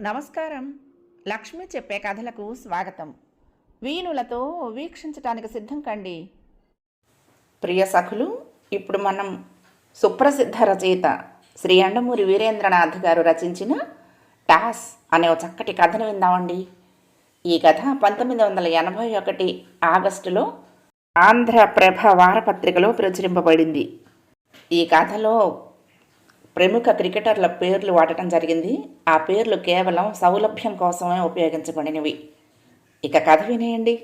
నమస్కారం. లక్ష్మి చెప్పే కథలకు స్వాగతం. వీణులతో వీక్షించటానికి సిద్ధం కండి. ప్రియ సఖులు ఇప్పుడు మనం సుప్రసిద్ధ రచయిత శ్రీ అండమూరి వీరేంద్రనాథ్ గారు రచించిన టాస్ అనే ఒక చక్కటి కథను విందామండి. ఈ కథ పంతొమ్మిది వందల ఎనభై ఒకటి ఆగస్టులో ఆంధ్రప్రభ వారపత్రికలో ప్రచురింపబడింది. ఈ కథలో ప్రముఖ క్రికెటర్ల పేర్లు వాడటం జరిగింది. ఆ పేర్లు కేవలం సౌలభ్యం కోసమే ఉపయోగించబడినవి. ఇక కథ వినేయండి.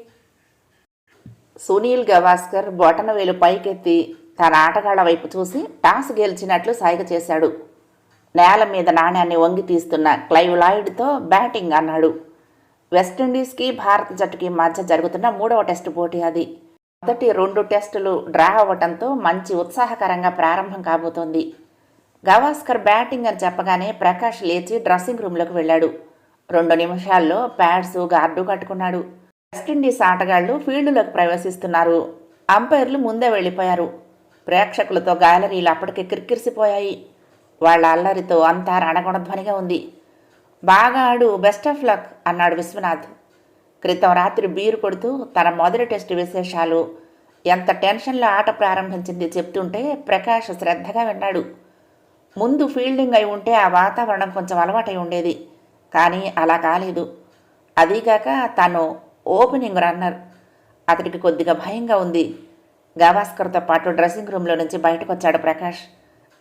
సునీల్ గవాస్కర్ బొటనవేలు పైకెత్తి తన ఆటగాళ్ళ వైపు చూసి టాస్ గెలిచినట్లు సాయిగ చేశాడు. నేల మీద నాణ్యాన్ని వంగి తీస్తున్న క్లైవ్ లాయిడ్తో బ్యాటింగ్ అన్నాడు. వెస్టిండీస్కి భారత జట్టుకి మధ్య జరుగుతున్న మూడవ టెస్టు పోటీ అది. మొదటి రెండు టెస్టులు డ్రా అవ్వటంతో మంచి ఉత్సాహకరంగా ప్రారంభం కాబోతోంది. గవాస్కర్ బ్యాటింగ్ అని చెప్పగానే ప్రకాష్ లేచి డ్రెస్సింగ్ రూమ్లోకి వెళ్ళాడు. రెండు నిమిషాల్లో ప్యాడ్స్ గార్డు కట్టుకున్నాడు. వెస్టిండీస్ ఆటగాళ్ళు ఫీల్డ్లోకి ప్రవేశిస్తున్నారు. అంపైర్లు ముందే వెళ్ళిపోయారు. ప్రేక్షకులతో గ్యాలరీలు అప్పటికే కిరికిరిసిపోయాయి. వాళ్ళ అల్లరితో అంతా రణగుణధ్వనిగా ఉంది. బాగా ఆడు బెస్ట్ ఆఫ్ లక్ అన్నాడు విశ్వనాథ్. క్రితం రాత్రి బీరు కొడుతూ తన మొదటి టెస్ట్ విశేషాలు ఎంత టెన్షన్లో ఆట ప్రారంభించింది చెప్తుంటే ప్రకాష్ శ్రద్ధగా విన్నాడు. ముందు ఫీల్డింగ్ అయి ఉంటే ఆ వాతావరణం కొంచెం అలవాటై ఉండేది. కానీ అలా కాలేదు. అదీగాక తను ఓపెనింగ్ రన్నర్. అతడికి కొద్దిగా భయంగా ఉంది. గవాస్కర్తో పాటు డ్రెస్సింగ్ రూమ్లో నుంచి బయటకు వచ్చాడు ప్రకాష్.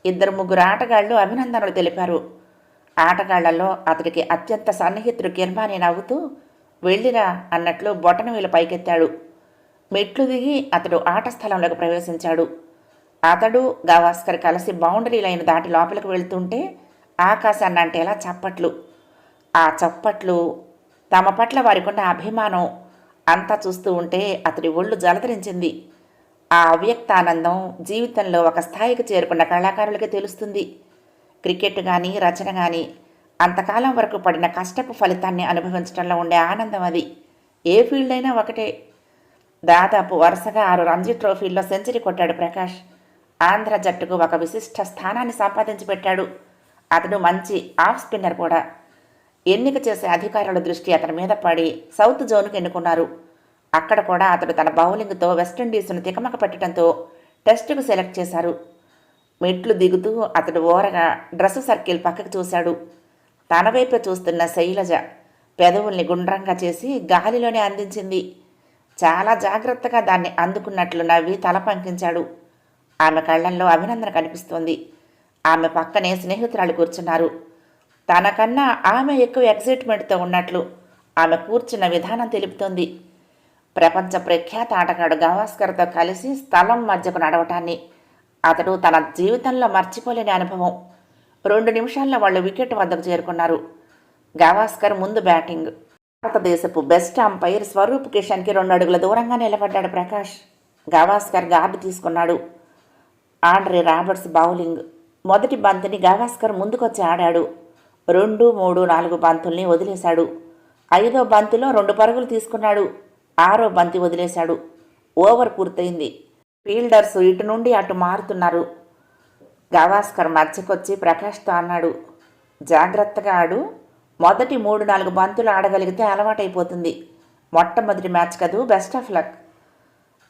ఇద్దరు ముగ్గురు ఆటగాళ్ళు అభినందనలు తెలిపారు. ఆటగాళ్ళలో అతడికి అత్యంత సన్నిహితుడు కిర్మాని నవ్వుతూ వెళ్ళిరా అన్నట్లు బొటనవేలు పైకెత్తాడు. మెట్లు దిగి అతడు ఆట స్థలంలోకి ప్రవేశించాడు. అతడు గవాస్కర్ కలిసి బౌండరీ లైన్ దాటి లోపలికి వెళ్తుంటే ఆకాశాన్ని అంటేలా చప్పట్లు. ఆ చప్పట్లు తమ పట్ల వారికున్న అభిమానం అంతా చూస్తూ ఉంటే అతడి ఒళ్ళు జలధరించింది. ఆ అవ్యక్త ఆనందం జీవితంలో ఒక స్థాయికి చేరుకున్న కళాకారులకి తెలుస్తుంది. క్రికెట్ కానీ రచన కానీ అంతకాలం వరకు పడిన కష్టపు ఫలితాన్ని అనుభవించడంలో ఉండే ఆనందం అది. ఏ ఫీల్డ్ అయినా ఒకటే. దాదాపు వరుసగా ఆరు రంజీ ట్రోఫీల్లో సెంచరీ కొట్టాడు ప్రకాష్. ఆంధ్ర జట్టుకు ఒక విశిష్ట స్థానాన్ని సంపాదించి పెట్టాడు. అతడు మంచి ఆఫ్ స్పిన్నర్ కూడా. ఎన్నిక చేసే అధికారుల దృష్టి అతని మీద పడి సౌత్ జోన్కు ఎన్నుకున్నారు. అక్కడ కూడా అతడు తన బౌలింగ్తో వెస్టిండీస్ను తికమక పెట్టడంతో టెస్టుకు సెలెక్ట్ చేశారు. మెట్లు దిగుతూ అతడు ఓరగా డ్రెస్ సర్కిల్ పక్కకు చూశాడు. తన వైపే చూస్తున్న శైలజ పెదవుల్ని గుండ్రంగా చేసి గాలిలోనే అందించింది. చాలా జాగ్రత్తగా దాన్ని అందుకున్నట్లు నవ్వి తల పంకించాడు. ఆమె కళ్ళల్లో అభినందన కనిపిస్తోంది. ఆమె పక్కనే స్నేహితురాలు కూర్చున్నారు. తనకన్నా ఆమె ఎక్కువ ఎగ్జైట్మెంట్తో ఉన్నట్లు ఆమె కూర్చున్న విధానం తెలుపుతోంది. ప్రపంచ ప్రఖ్యాత ఆటగాడు గవాస్కర్తో కలిసి స్థలం మధ్యకు నడవటాన్ని. అతడు తన జీవితంలో మర్చిపోలేని అనుభవం. రెండు నిమిషాల్లో వాళ్ళు వికెట్ వద్దకు చేరుకున్నారు. గవాస్కర్ ముందు బ్యాటింగ్. భారతదేశపు బెస్ట్ అంపైర్ స్వరూప్ కిషన్కి రెండు అడుగుల దూరంగా నిలబడ్డాడు ప్రకాష్. గవాస్కర్ గార్డు తీసుకున్నాడు. Andre Roberts bowling. మొదటి బంతిని గవాస్కర్ ముందుకొచ్చి ఆడాడు. రెండు మూడు నాలుగు బంతుల్ని వదిలేశాడు. ఐదో బంతిలో రెండు పరుగులు తీసుకున్నాడు. ఆరో బంతి వదిలేశాడు. ఓవర్ పూర్తయింది. ఫీల్డర్స్ ఇటు నుండి అటు మారుతున్నారు. గవాస్కర్ మధ్యకొచ్చి ప్రకాష్తో అన్నాడు జాగ్రత్తగా ఆడు. మొదటి మూడు నాలుగు బంతులు ఆడగలిగితే అలవాటైపోతుంది. మొట్టమొదటి మ్యాచ్ కదూ బెస్ట్ ఆఫ్ లక్.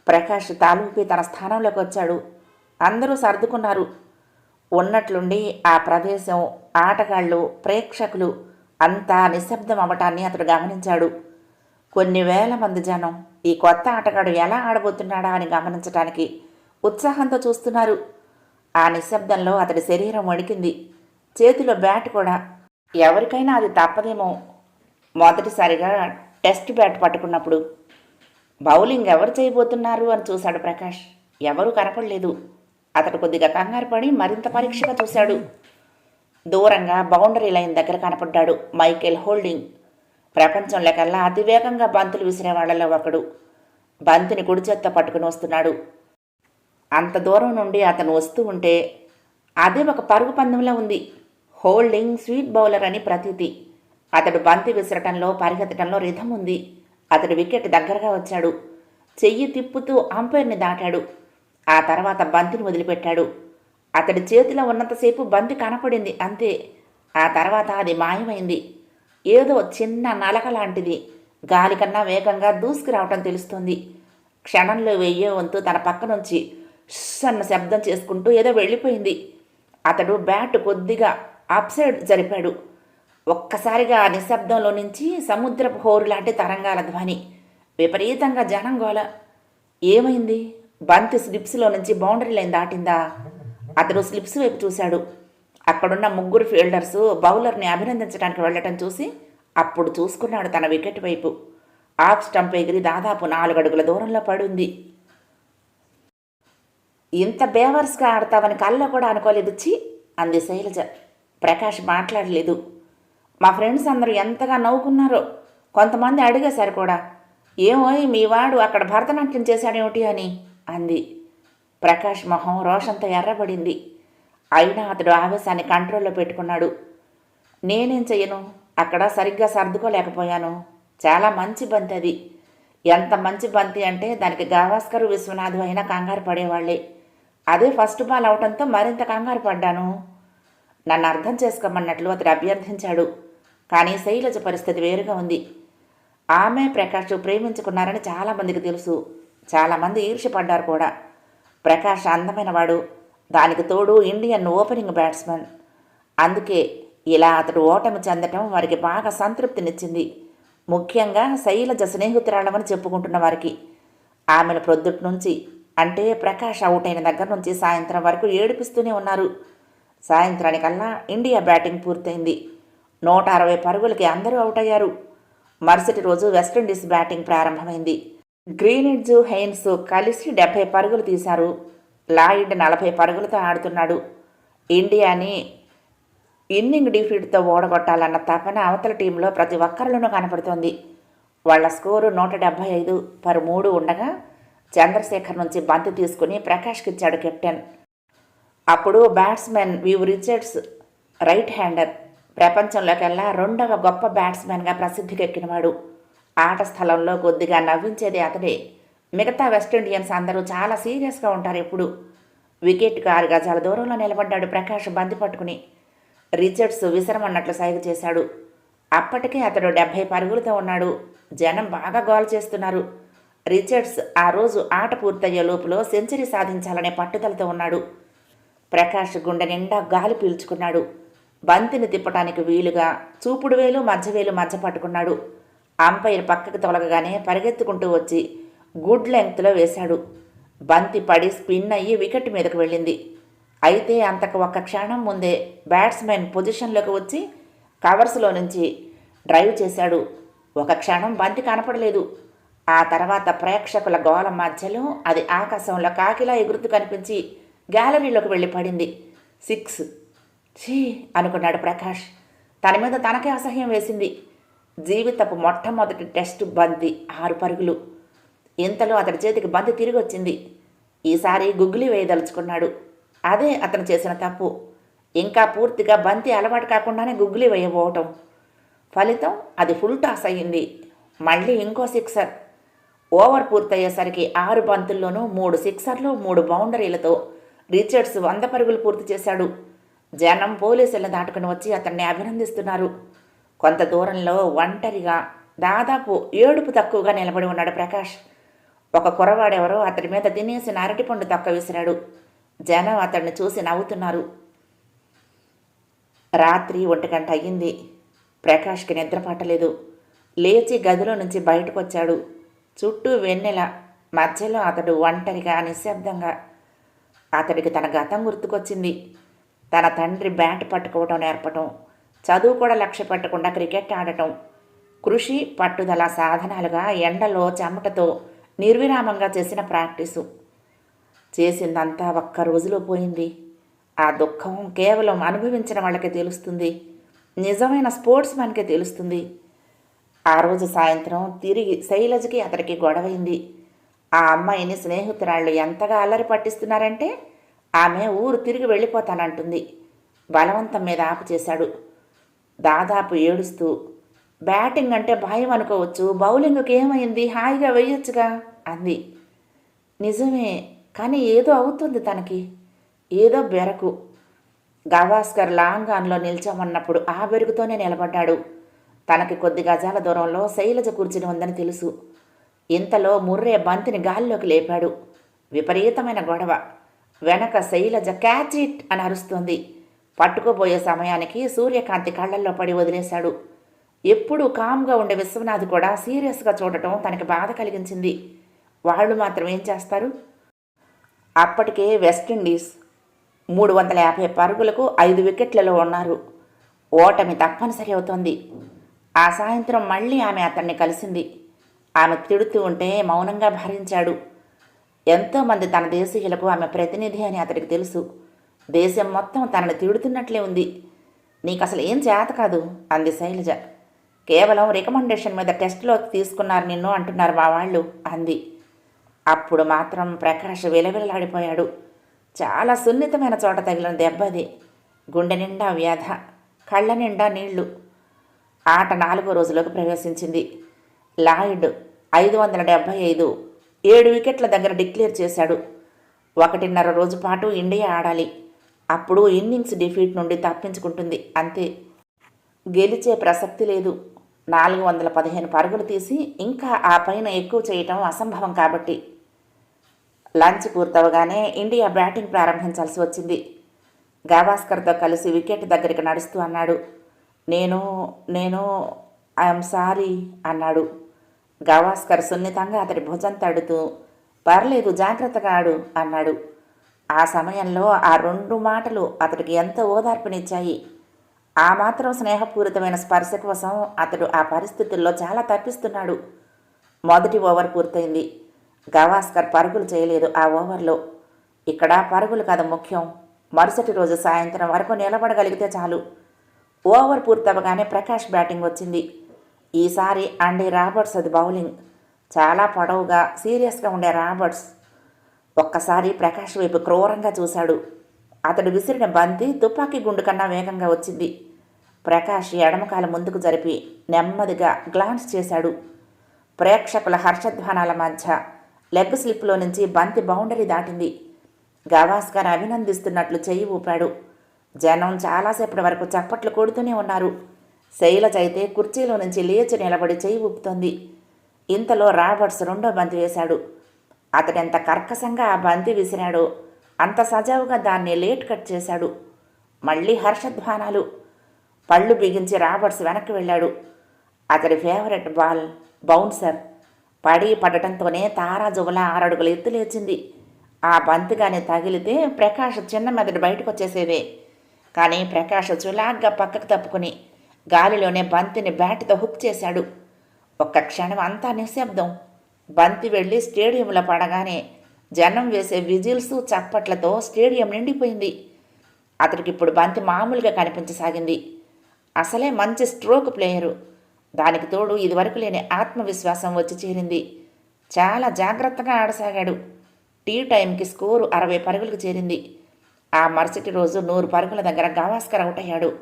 ప్రకాష్ తాలూపి తన స్థానంలోకి వచ్చాడు అందరూ సర్దుకున్నారు. ఉన్నట్లుండి ఆ ప్రదేశం ఆటగాళ్ళు ప్రేక్షకులు అంతా నిశ్శబ్దం అవ్వటాన్ని అతడు గమనించాడు. కొన్ని వేల మంది జనం ఈ కొత్త ఆటగాడు ఎలా ఆడబోతున్నాడా అని గమనించటానికి ఉత్సాహంతో చూస్తున్నారు. ఆ నిశ్శబ్దంలో అతడి శరీరం వణికింది. చేతిలో బ్యాట్ కూడా. ఎవరికైనా అది తప్పదేమో. మొదటిసారిగా టెస్ట్ బ్యాట్ పట్టుకున్నప్పుడు బౌలింగ్ ఎవరు చేయబోతున్నారు అని చూశాడు ప్రకాష్. ఎవరూ కనపడలేదు. అతడు కొద్దిగా కంగారు పడి మరింత పరీక్షగా చూశాడు. దూరంగా బౌండరీ లైన్ దగ్గర కనపడ్డాడు మైకేల్ హోల్డింగ్. ప్రపంచంలో కల్లా అతివేగంగా బంతులు విసిరే వాళ్ళలో ఒకడు. బంతిని కుడి చేత్తో పట్టుకుని వస్తున్నాడు. అంత దూరం నుండి అతను వస్తూ ఉంటే అదే ఒక పరుగు పందెంలో ఉంది. హోల్డింగ్ స్వీట్ బౌలర్ అని ప్రతీతి. అతడు బంతి విసరటంలో పరిగెత్తడంలో రిధం ఉంది. అతడు వికెట్ దగ్గరగా వచ్చాడు. చెయ్యి తిప్పుతూ అంపైర్ని దాటాడు. ఆ తర్వాత బంతిని వదిలిపెట్టాడు. అతడి చేతిలో ఉన్నంతసేపు బంతి కనపడింది అంతే. ఆ తర్వాత అది మాయమైంది. ఏదో చిన్న నలక లాంటిది. గాలి కన్నా వేగంగా దూసుకురావటం తెలుస్తుంది. క్షణంలో వెయ్యే వంతు తన పక్క నుంచి అన్న శబ్దం చేసుకుంటూ ఏదో వెళ్ళిపోయింది. అతడు బ్యాట్ కొద్దిగా అప్సైడ్ జరిపాడు. ఒక్కసారిగా ఆ నిశ్శబ్దంలో నుంచి సముద్రపు హోరు లాంటి తరంగాల ధ్వని. విపరీతంగా జనం గోల ఏమైంది? బంతి స్లిప్స్లో నుంచి బౌండరీ లైన్ దాటిందా? అతడు స్లిప్స్ వైపు చూశాడు. అక్కడున్న ముగ్గురు ఫీల్డర్స్ బౌలర్ని అభినందించడానికి వెళ్ళటం చూసి అప్పుడు చూసుకున్నాడు తన వికెట్ వైపు. ఆఫ్ స్టంప్ ఎగిరి దాదాపు నాలుగు అడుగుల దూరంలో పడుంది. ఇంత బేవర్స్గా ఆడతావని కళ్ళలో కూడా అనుకోలేదు చి అంది శైలజ. ప్రకాష్ మాట్లాడలేదు. మా ఫ్రెండ్స్ అందరూ ఎంతగా నవ్వుకున్నారో కొంతమంది అడిగేశారు కూడా. ఏమోయ్ మీ వాడు అక్కడ భరతనాట్యం చేశాడేమిటి అని. అంది. ప్రకాష్ మొహం రోషంత ఎర్రబడింది. అయినా అతడు ఆవేశాన్ని కంట్రోల్లో పెట్టుకున్నాడు. నేనేం చెయ్యను? అక్కడ సరిగ్గా సర్దుకోలేకపోయాను. చాలా మంచి బంతి అది. ఎంత మంచి బంతి అంటే దానికి గావాస్కర్ విశ్వనాథ్ అయినా కంగారు పడేవాళ్ళే అదే ఫస్ట్ బాల్ అవటంతో మరింత కంగారు పడ్డాను. నన్ను అర్థం చేసుకోమన్నట్లు అతడు అభ్యర్థించాడు. కానీ శైలజ పరిస్థితి వేరుగా ఉంది. ఆమె ప్రకాష్ ప్రేమించుకున్నారని చాలామందికి తెలుసు. చాలామంది ఈర్ష్యపడ్డారు కూడా. ప్రకాష్ అందమైన వాడు. దానికి తోడు ఇండియన్ ఓపెనింగ్ బ్యాట్స్మెన్. అందుకే ఇలా అతడు ఓటమి చెందటం వారికి బాగా సంతృప్తినిచ్చింది. ముఖ్యంగా శైలజ స్నేహితురాళ్ళమని చెప్పుకుంటున్న వారికి. ఆమెను ప్రొద్దుటి నుంచి అంటే ప్రకాష్ అవుట్ అయిన దగ్గర నుంచి సాయంత్రం వరకు ఏడిపిస్తూనే ఉన్నారు. సాయంత్రానికల్లా ఇండియా బ్యాటింగ్ పూర్తయింది. నూట అరవై పరుగులకి అందరూ అవుట్ అయ్యారు. మరుసటి రోజు వెస్టిండీస్ బ్యాటింగ్ ప్రారంభమైంది. గ్రీనిడ్జ్ హెయిన్స్ కలిసి డెబ్బై పరుగులు తీశారు. లాయిడ్ నలభై పరుగులతో ఆడుతున్నాడు. ఇండియాని ఇన్నింగ్ డిఫీట్తో ఓడగొట్టాలన్న తపన అవతల టీంలో ప్రతి ఒక్కరిలోనూ కనపడుతోంది. వాళ్ళ స్కోరు నూట డెబ్బై ఐదు పర్ మూడు ఉండగా చంద్రశేఖర్ నుంచి బంతి తీసుకుని ప్రకాష్కి ఇచ్చాడు కెప్టెన్. అప్పుడు batsmen Viv Richards right hander. ప్రపంచంలోకెల్లా రెండవ గొప్ప బ్యాట్స్మెన్గా ప్రసిద్ధికెక్కినవాడు. ఆట స్థలంలో కొద్దిగా నవ్వించేది అతడే. మిగతా వెస్టిండియన్స్ అందరూ చాలా సీరియస్గా ఉంటారు ఎప్పుడు. వికెట్ ఆరు గజాల దూరంలో నిలబడ్డాడు ప్రకాష్ బంతి పట్టుకుని. రిచర్డ్స్ విసరమన్నట్లు సైగ చేశాడు. అప్పటికే అతడు డెబ్భై పరుగులతో ఉన్నాడు. జనం బాగా గోల్ చేస్తున్నారు. రిచర్డ్స్ ఆ రోజు ఆట పూర్తయ్యే లోపులో సెంచరీ సాధించాలనే పట్టుదలతో ఉన్నాడు. ప్రకాష్ గుండె నిండా గాలి పీల్చుకున్నాడు. బంతిని తిప్పటానికి వీలుగా చూపుడు వేలు మధ్యవేలు మధ్య పట్టుకున్నాడు. అంపైర్ పక్కకు తొలగగానే పరిగెత్తుకుంటూ వచ్చి గుడ్ లెంగ్త్లో వేశాడు. బంతి పడి స్పిన్ అయ్యి వికెట్ మీదకు వెళ్ళింది. అయితే అంతకు ఒక్క క్షణం ముందే బ్యాట్స్మెన్ పొజిషన్లోకి వచ్చి కవర్స్లో నుంచి డ్రైవ్ చేశాడు. ఒక క్షణం బంతి కనపడలేదు. ఆ తర్వాత ప్రేక్షకుల గోళం మధ్యలో అది ఆకాశంలో కాకిలా ఎగురుతూ కనిపించి గ్యాలరీలోకి వెళ్ళి పడింది. సిక్స్. ఛీ అనుకున్నాడు ప్రకాష్. తన మీద తనకే అసహ్యం వేసింది. జీవితపు మొట్టమొదటి టెస్ట్ బంతి ఆరు పరుగులు. ఇంతలో అతడి చేతికి బంతి తిరిగి వచ్చింది ఈసారి గుగ్గులి వేయదలుచుకున్నాడు. అదే అతను చేసిన తప్పు. ఇంకా పూర్తిగా బంతి అలవాటు కాకుండానే గుగ్గులి వేయబోవటం. ఫలితం అది ఫుల్ టాస్ అయ్యింది. మళ్ళీ ఇంకో సిక్సర్. ఓవర్ పూర్తయ్యేసరికి ఆరు బంతుల్లోనూ మూడు సిక్సర్లు మూడు బౌండరీలతో రిచర్డ్స్ వంద పరుగులు పూర్తి చేశాడు. జనం పోలీసులను దాటుకుని వచ్చి అతన్ని అభినందిస్తున్నారు. కొంత దూరంలో ఒంటరిగా దాదాపు ఏడుపు తక్కువగా నిలబడి ఉన్నాడు ప్రకాష్. ఒక కురవాడెవరో అతడి మీద తినేసిన అరటిపండు తక్క విసిరాడు జనం అతన్ని చూసి నవ్వుతున్నారు. రాత్రి ఒంటి గంట అయ్యింది. ప్రకాష్కి నిద్ర పట్టలేదు లేచి గదిలో నుంచి బయటకు వచ్చాడు చుట్టూ వెన్నెల మధ్యలో అతడు ఒంటరిగా నిశ్శబ్దంగా అతడికి తన గతం గుర్తుకొచ్చింది. తన తండ్రి బ్యాట్ పట్టుకోవటం నేర్పటం చదువు కూడా లక్ష్య పెట్టకుండా క్రికెట్ ఆడటం. కృషి పట్టుదల సాధనాలుగా ఎండలో చెమటతో నిర్విరామంగా చేసిన ప్రాక్టీసు. చేసిందంతా ఒక్క రోజులో పోయింది. ఆ దుఃఖం కేవలం అనుభవించిన వాళ్ళకే తెలుస్తుంది. నిజమైన స్పోర్ట్స్ మ్యాన్కే తెలుస్తుంది. ఆ రోజు సాయంత్రం తిరిగి శైలజకి అతడికి గొడవైంది. ఆ అమ్మాయిని స్నేహితురాళ్ళు ఎంతగా అల్లరి పట్టిస్తున్నారంటే ఆమె ఊరు తిరిగి వెళ్ళిపోతానంటుంది. బలవంతం మీద ఆపు చేశాడు. దాదాపు ఏడుస్తూ బ్యాటింగ్ అంటే భయం అనుకోవచ్చు బౌలింగ్కి ఏమైంది? హాయిగా వేయొచ్చుగా? అంది. నిజమే కానీ ఏదో అవుతుంది తనకి. ఏదో బెరకు. గవాస్కర్ లాంగ్ ఆన్లో నిల్చోమన్నప్పుడు ఆ బెరుకుతోనే నిలబడ్డాడు. తనకి కొద్ది గజాల దూరంలో శైలజ కూర్చుని ఉందని తెలుసు. ఇంతలో ముర్రే బంతిని గాల్లోకి లేపాడు. విపరీతమైన గొడవ. వెనక శైలజ క్యాచ్ ఇట్ అని అరుస్తుంది. పట్టుకోబోయే సమయానికి సూర్యకాంతి కళ్ళల్లో పడి వదిలేశాడు. ఎప్పుడూ కామ్గా ఉండే విశ్వనాథ్ కూడా సీరియస్గా చూడటం తనకి బాధ కలిగించింది. వాళ్ళు మాత్రం ఏం చేస్తారు? అప్పటికే వెస్టిండీస్ మూడు వందల యాభై పరుగులకు ఐదు వికెట్లలో ఉన్నారు. ఓటమి తప్పనిసరి అవుతోంది. ఆ సాయంత్రం మళ్ళీ ఆమె అతన్ని కలిసింది. ఆమె తిడుతూ ఉంటే మౌనంగా భరించాడు. ఎంతోమంది తన దేశీయులకు ఆమె ప్రతినిధి అని అతడికి తెలుసు. దేశం మొత్తం తనని తిడుతున్నట్లే ఉంది. నీకు అసలు ఏం చేత కాదు అంది శైలజ. కేవలం రికమెండేషన్ మీద టెస్ట్లోకి తీసుకున్నారు నిన్ను అంటున్నారు మా వాళ్ళు అంది. అప్పుడు మాత్రం ప్రకాష్ విలవిలలాడిపోయాడు. చాలా సున్నితమైన చోట తగిలిన దెబ్బది గుండె నిండా వ్యాధ కళ్ళ నిండా నీళ్ళు. ఆట నాలుగో రోజులోకి ప్రవేశించింది. లాయిడ్ ఐదు వందల డెబ్బై ఐదు ఏడు వికెట్ల దగ్గర డిక్లేర్ చేశాడు. ఒకటిన్నర రోజు పాటు ఇండియా ఆడాలి. అప్పుడు ఇన్నింగ్స్ డిఫీట్ నుండి తప్పించుకుంటుంది. అంతే. గెలిచే ప్రసక్తి లేదు. నాలుగు వందల పదిహేను పరుగులు తీసి ఇంకా ఆ పైన ఎక్కువ చేయటం అసంభవం కాబట్టి. లంచ్ పూర్తవగానే ఇండియా బ్యాటింగ్ ప్రారంభించాల్సి వచ్చింది. గవాస్కర్తో కలిసి వికెట్ దగ్గరికి నడుస్తూ అన్నాడు. నేను నేను ఐఎమ్ సారీ అన్నాడు. గవాస్కర్ సున్నితంగా అతడి భుజం తడుతూ పర్లేదు జాగ్రత్తగా ఆడు అన్నాడు. ఆ సమయంలో ఆ రెండు మాటలు అతడికి ఎంత ఓదార్పునిచ్చాయి. ఆ మాత్రం స్నేహపూరితమైన స్పర్శ కోసం అతడు ఆ పరిస్థితుల్లో చాలా తప్పిస్తున్నాడు. మొదటి ఓవర్ పూర్తయింది. గవాస్కర్ పరుగులు చేయలేదు ఆ ఓవర్లో. ఇక్కడ పరుగులు కదా ముఖ్యం. మరుసటి రోజు సాయంత్రం వరకు నిలబడగలిగితే చాలు. ఓవర్ పూర్తవగానే ప్రకాష్ బ్యాటింగ్ వచ్చింది. ఈసారి అండి రాబర్ట్స్ అది బౌలింగ్. చాలా పొడవుగా సీరియస్గా ఉండే రాబర్ట్స్ ఒక్కసారి ప్రకాష్ వైపు క్రూరంగా చూశాడు. అతడు విసిరిన బంతి తుపాకీ గుండు కన్నా వేగంగా వచ్చింది. ప్రకాష్ ఎడమకాల ముందుకు జరిపి నెమ్మదిగా గ్లాన్స్ చేశాడు. ప్రేక్షకుల హర్షధ్వానాల మధ్య లెగ్ స్లిప్లో నుంచి బంతి బౌండరీ దాటింది. గవాస్కర్ అభినందిస్తున్నట్లు చెయ్యి ఊపాడు. జనం చాలాసేపటి వరకు చప్పట్లు కొడుతూనే ఉన్నారు. శైలజ అయితే కుర్చీలో నుంచి లేచి నిలబడి చెయ్యి ఊపుతోంది. ఇంతలో రాబర్ట్స్ రెండో బంతి వేశాడు. అతడెంత కర్కశంగా ఆ బంతి విసిరాడో అంత సజావుగా దాన్ని లేట్ కట్ చేశాడు. మళ్ళీ హర్షధ్వానాలు. పళ్ళు బిగించి రాబర్ట్స్ వెనక్కి వెళ్ళాడు. అతడి ఫేవరెట్ బాల్ బౌన్సర్. పడి పడటంతోనే తారా జువల ఆరడుగులు ఎత్తు లేచింది. ఆ బంతిగానే తగిలితే ప్రకాష్ చిన్న మెదడు బయటకు వచ్చేసేదే కానీ ప్రకాష్ చులాగ్గా పక్కకు తప్పుకుని గాలిలోనే బంతిని బ్యాట్తో హుక్ చేశాడు. ఒక్క క్షణం అంతా నిశ్శబ్దం. బంతి వెళ్ళి స్టేడియంలో పడగానే జనం వేసే విజిల్స్ చప్పట్లతో స్టేడియం నిండిపోయింది. అతడికి ఇప్పుడు బంతి మామూలుగా కనిపించసాగింది. అసలే మంచి స్ట్రోక్ ప్లేయరు. దానికి తోడు ఇదివరకు లేని ఆత్మవిశ్వాసం వచ్చి చేరింది. చాలా జాగ్రత్తగా ఆడసాగాడు. టీ టైంకి స్కోరు అరవై పరుగులకు చేరింది. ఆ మరుసటి రోజు నూరు పరుగుల దగ్గర గవాస్కర్ అవుట్ అయ్యాడు.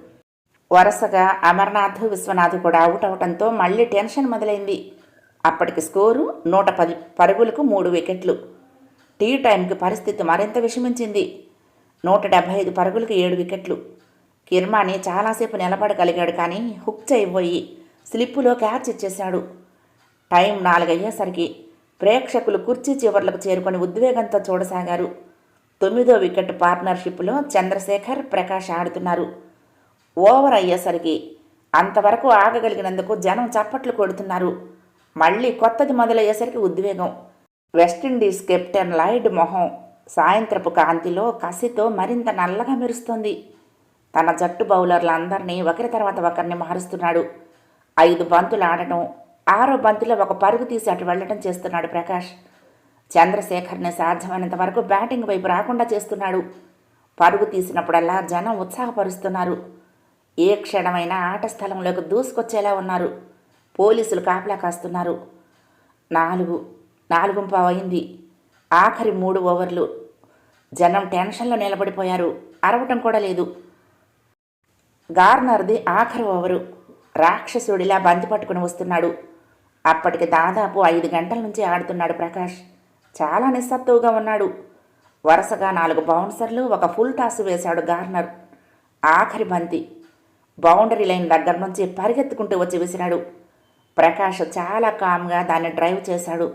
వరుసగా అమర్నాథ్ విశ్వనాథ్ కూడా అవుట్ అవటంతో మళ్ళీ టెన్షన్ మొదలైంది. అప్పటికి స్కోరు నూట పది పరుగులకు మూడు వికెట్లు. టీ టైంకి పరిస్థితి మరింత విషమించింది. నూట డెబ్భై ఐదు పరుగులకు ఏడు వికెట్లు. కిర్మాని చాలాసేపు నిలబడగలిగాడు కానీ హుక్ చేయబోయి స్లిప్పులో క్యాచ్ ఇచ్చేశాడు. టైం నాలుగయ్యేసరికి ప్రేక్షకులు కుర్చీ చివర్లకు చేరుకొని ఉద్వేగంతో చూడసాగారు. తొమ్మిదో వికెట్ పార్ట్నర్షిప్లో చంద్రశేఖర్ ప్రకాష్ ఆడుతున్నారు. ఓవర్ అయ్యేసరికి అంతవరకు ఆగగలిగినందుకు జనం చప్పట్లు కొడుతున్నారు. మళ్ళీ కొత్తది మొదలయ్యేసరికి ఉద్వేగం. వెస్టిండీస్ కెప్టెన్ లాయిడ్ మొహం సాయంత్రపు కాంతిలో కసితో మరింత నల్లగా మెరుస్తోంది. తన జట్టు బౌలర్లందరినీ ఒకరి తర్వాత ఒకరిని మారుస్తున్నాడు. ఐదు బంతులు ఆడటం ఆరో బంతిలో ఒక పరుగు తీసి అటు వెళ్ళటం చేస్తున్నాడు ప్రకాష్. చంద్రశేఖర్ని సాధ్యమైనంత వరకు బ్యాటింగ్ వైపు రాకుండా చేస్తున్నాడు. పరుగు తీసినప్పుడల్లా జనం ఉత్సాహపరుస్తున్నారు. ఏ క్షణమైనా ఆట స్థలంలోకి దూసుకొచ్చేలా ఉన్నారు. పోలీసులు కాపలా కాస్తున్నారు. నాలుగు నాలుగు అయింది ఆఖరి మూడు ఓవర్లు. జనం టెన్షన్లో నిలబడిపోయారు. అరవటం కూడా లేదు. గార్నర్ది ఆఖరి ఓవరు. రాక్షసుడిలా బంతి పట్టుకుని వస్తున్నాడు. అప్పటికి దాదాపు ఐదు గంటల నుంచి ఆడుతున్నాడు ప్రకాష్. చాలా నిస్సత్తువుగా ఉన్నాడు. వరుసగా నాలుగు బౌన్సర్లు ఒక ఫుల్ టాస్ వేశాడు గార్నర్. ఆఖరి బంతి. బౌండరీ లైన్ దగ్గర నుంచి పరిగెత్తుకుంటూ వచ్చి విసిరాడు. ప్రకాష్ చాలా కామ్గా దాన్ని డ్రైవ్ చేశాడు.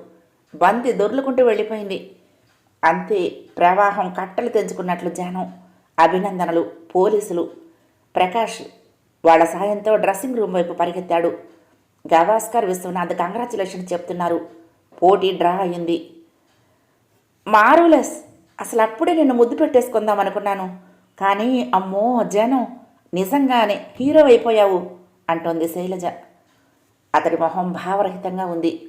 బంతి దొర్లుకుంటూ వెళ్ళిపోయింది. అంతే ప్రవాహం కట్టలు తెంచుకున్నట్లు జనం అభినందనలు పోలీసులు. ప్రకాష్ వాళ్ళ సాయంతో డ్రెస్సింగ్ రూమ్ వైపు పరిగెత్తాడు. గవాస్కర్ విశ్వనాథ్ కంగ్రాచులేషన్ చెప్తున్నారు. పోటీ డ్రా అయింది. మారులెస్ అసలు అప్పుడే నిన్ను ముద్దు పెట్టేసుకుందాం అనుకున్నాను. కానీ అమ్మో జనం నిజంగానే హీరో అయిపోయావు అంటోంది శైలజ. అతడి మొహం భావరహితంగా ఉంది.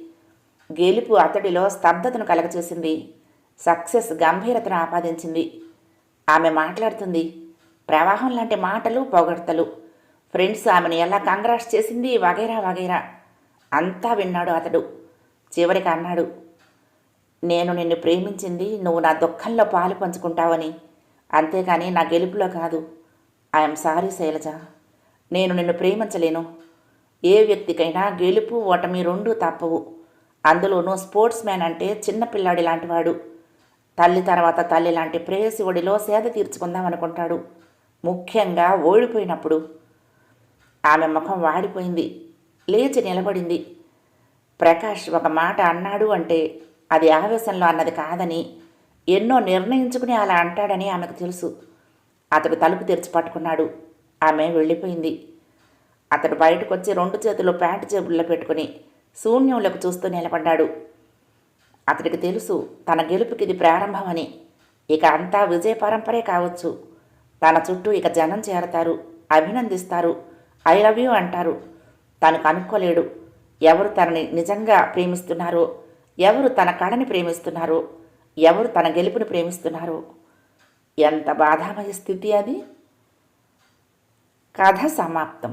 గెలుపు అతడిలో స్తబ్దతను కలగచేసింది. సక్సెస్ గంభీరతను ఆపాదించింది. ఆమె మాట్లాడుతుంది. ప్రవాహం లాంటి మాటలు పొగడ్తలు. ఫ్రెండ్స్ ఆమెను ఎలా కంగ్రాట్స్ చేసింది? వగైరా వగైరా. అంతా విన్నాడు అతడు. చివరికి అన్నాడు. నేను నిన్ను ప్రేమించింది నువ్వు నా దుఃఖంలో పాలు పంచుకుంటావని. అంతేకాని నా గెలుపులో కాదు. I'm sorry Shailaja. నేను నిన్ను ప్రేమించలేను. ఏ వ్యక్తికైనా గెలుపు ఓటమి రెండూ తప్పవు. అందులోనూ స్పోర్ట్స్ మ్యాన్ అంటే చిన్నపిల్లాడి లాంటివాడు. తల్లి తర్వాత తల్లి లాంటి ప్రేయసి ఒడిలో సేద తీర్చుకుందాం అనుకుంటాడు. ముఖ్యంగా ఓడిపోయినప్పుడు. ఆమె ముఖం వాడిపోయింది. లేచి నిలబడింది. ప్రకాష్ ఒక మాట అన్నాడు అంటే అది ఆవేశంలో అన్నది కాదని ఎన్నో నిర్ణయించుకుని అలా అంటాడని ఆమెకు తెలుసు. అతడు తలుపు తెరిచి పట్టుకున్నాడు. ఆమె వెళ్ళిపోయింది. అతడు బయటకు వచ్చి రెండు చేతులు ప్యాంటు జేబుల్లో పెట్టుకుని శూన్యంలోకి చూస్తూ నిలబడ్డాడు. అతడికి తెలుసు తన గెలుపుకి ఇది ప్రారంభమని. ఇక అంతా విజయ పరంపరే కావచ్చు. తన చుట్టూ ఇక జనం చేరతారు అభినందిస్తారు ఐ లవ్ యూ అంటారు. తను కనుక్కోలేడు ఎవరు తనని నిజంగా ప్రేమిస్తున్నారో ఎవరు తన కళని ప్రేమిస్తున్నారో ఎవరు తన గెలుపుని ప్రేమిస్తున్నారో. ఎంత బాధామయ స్థితి అది! కథ సమాప్తం.